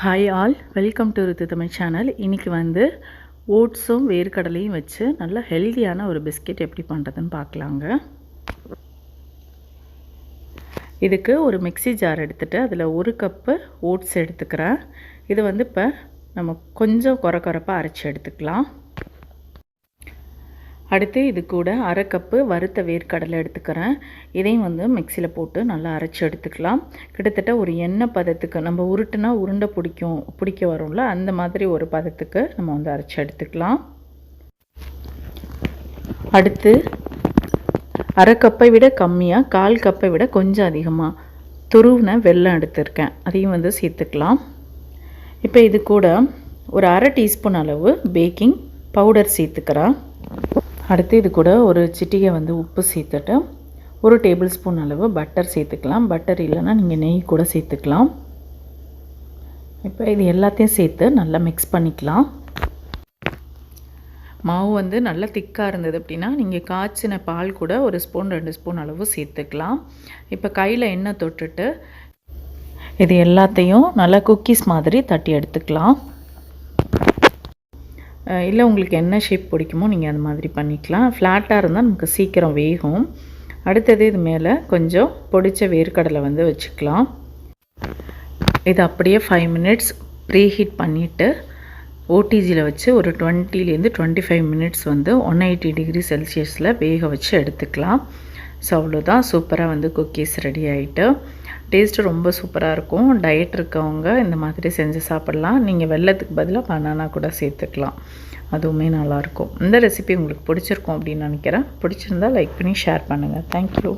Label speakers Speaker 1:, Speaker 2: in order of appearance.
Speaker 1: Hi all welcome to ருத்து Tamil channel இன்றைக்கி வந்து ஓட்ஸும் வேர்க்கடலையும் வச்சு நல்ல ஹெல்தியான ஒரு பிஸ்கெட் எப்படி பண்ணுறதுன்னு பார்க்கலாங்க. இதுக்கு ஒரு மிக்ஸி ஜார் எடுத்துகிட்டு அதில் ஒரு கப்பு ஓட்ஸ் எடுத்துக்கிறேன். இது வந்து இப்போ நம்ம கொஞ்சம் குறை குறைப்பாக அரைச்சி எடுத்துக்கலாம். அடுத்து இது கூட அரை கப்பு வறுத்த வேர்க்கடலை எடுத்துக்கிறேன். இதையும் வந்து மிக்சியில் போட்டு நல்லா அரைச்சி எடுத்துக்கலாம். கிட்டத்தட்ட ஒரு எண்ணெய் பதத்துக்கு நம்ம உருட்டுனா உருண்டை பிடிக்கும் பிடிக்க வரும்ல அந்த மாதிரி ஒரு பதத்துக்கு நம்ம வந்து அரைச்சி எடுத்துக்கலாம். அடுத்து அரை கப்பை விட கம்மியாக கால் கப்பை விட கொஞ்சம் அதிகமாக துருவின வெல்லம் எடுத்திருக்கேன். அதையும் வந்து சேர்த்துக்கலாம். இப்போ இது கூட ஒரு அரை டீஸ்பூன் அளவு பேக்கிங் பவுடர் சேர்த்துக்கிறேன். அடுத்து இது கூட ஒரு சிட்டிகை வந்து உப்பு சேர்த்துட்டு ஒரு டேபிள் ஸ்பூன் அளவு பட்டர் சேர்த்துக்கலாம். பட்டர் இல்லைன்னா நீங்கள் நெய் கூட சேர்த்துக்கலாம். இப்போ இது எல்லாத்தையும் சேர்த்து நல்லா மிக்ஸ் பண்ணிக்கலாம். மாவு வந்து நல்லா திக்காக இருந்தது அப்படின்னா நீங்கள் காய்ச்சின பால் கூட ஒரு ஸ்பூன் ரெண்டு ஸ்பூன் அளவு சேர்த்துக்கலாம். இப்போ கையில் எண்ணெய் தொட்டுட்டு இது எல்லாத்தையும் நல்லா குக்கீஸ் மாதிரி தட்டி எடுத்துக்கலாம். இல்லை உங்களுக்கு என்ன ஷேப் பிடிக்குமோ நீங்கள் அந்த மாதிரி பண்ணிக்கலாம். ஃப்ளாட்டாக இருந்தால் நமக்கு சீக்கிரம் வேகும். அடுத்தது இது மேலே கொஞ்சம் பொடித்த வேர்க்கடலை வந்து வச்சுக்கலாம். இது அப்படியே ஃபைவ் மினிட்ஸ் ப்ரீ ஹீட் பண்ணிவிட்டு ஓடிஜியில் வச்சு ஒரு டுவெண்ட்டிலேருந்து டுவெண்ட்டி ஃபைவ் மினிட்ஸ் வந்து ஒன் எயிட்டி டிகிரி செல்சியஸில் வேக வச்சு எடுத்துக்கலாம். ஸோ அவ்வளோதான் சூப்பராக வந்து குக்கீஸ் ரெடி ஆகிட்டு டேஸ்ட்டு ரொம்ப சூப்பராக இருக்கும். டயட் இருக்கவங்க இந்த மாதிரி செஞ்சு சாப்பிட்லாம். நீங்கள் வெள்ளத்துக்கு பதிலாக பனானா கூட சேர்த்துக்கலாம். அதுவுமே நல்லாயிருக்கும் இந்த ரெசிபி உங்களுக்கு பிடிச்சிருக்கும் அப்படின்னு நினைக்கிறேன். பிடிச்சிருந்தா லைக் பண்ணி ஷேர் பண்ணுங்கள் தேங்க்யூ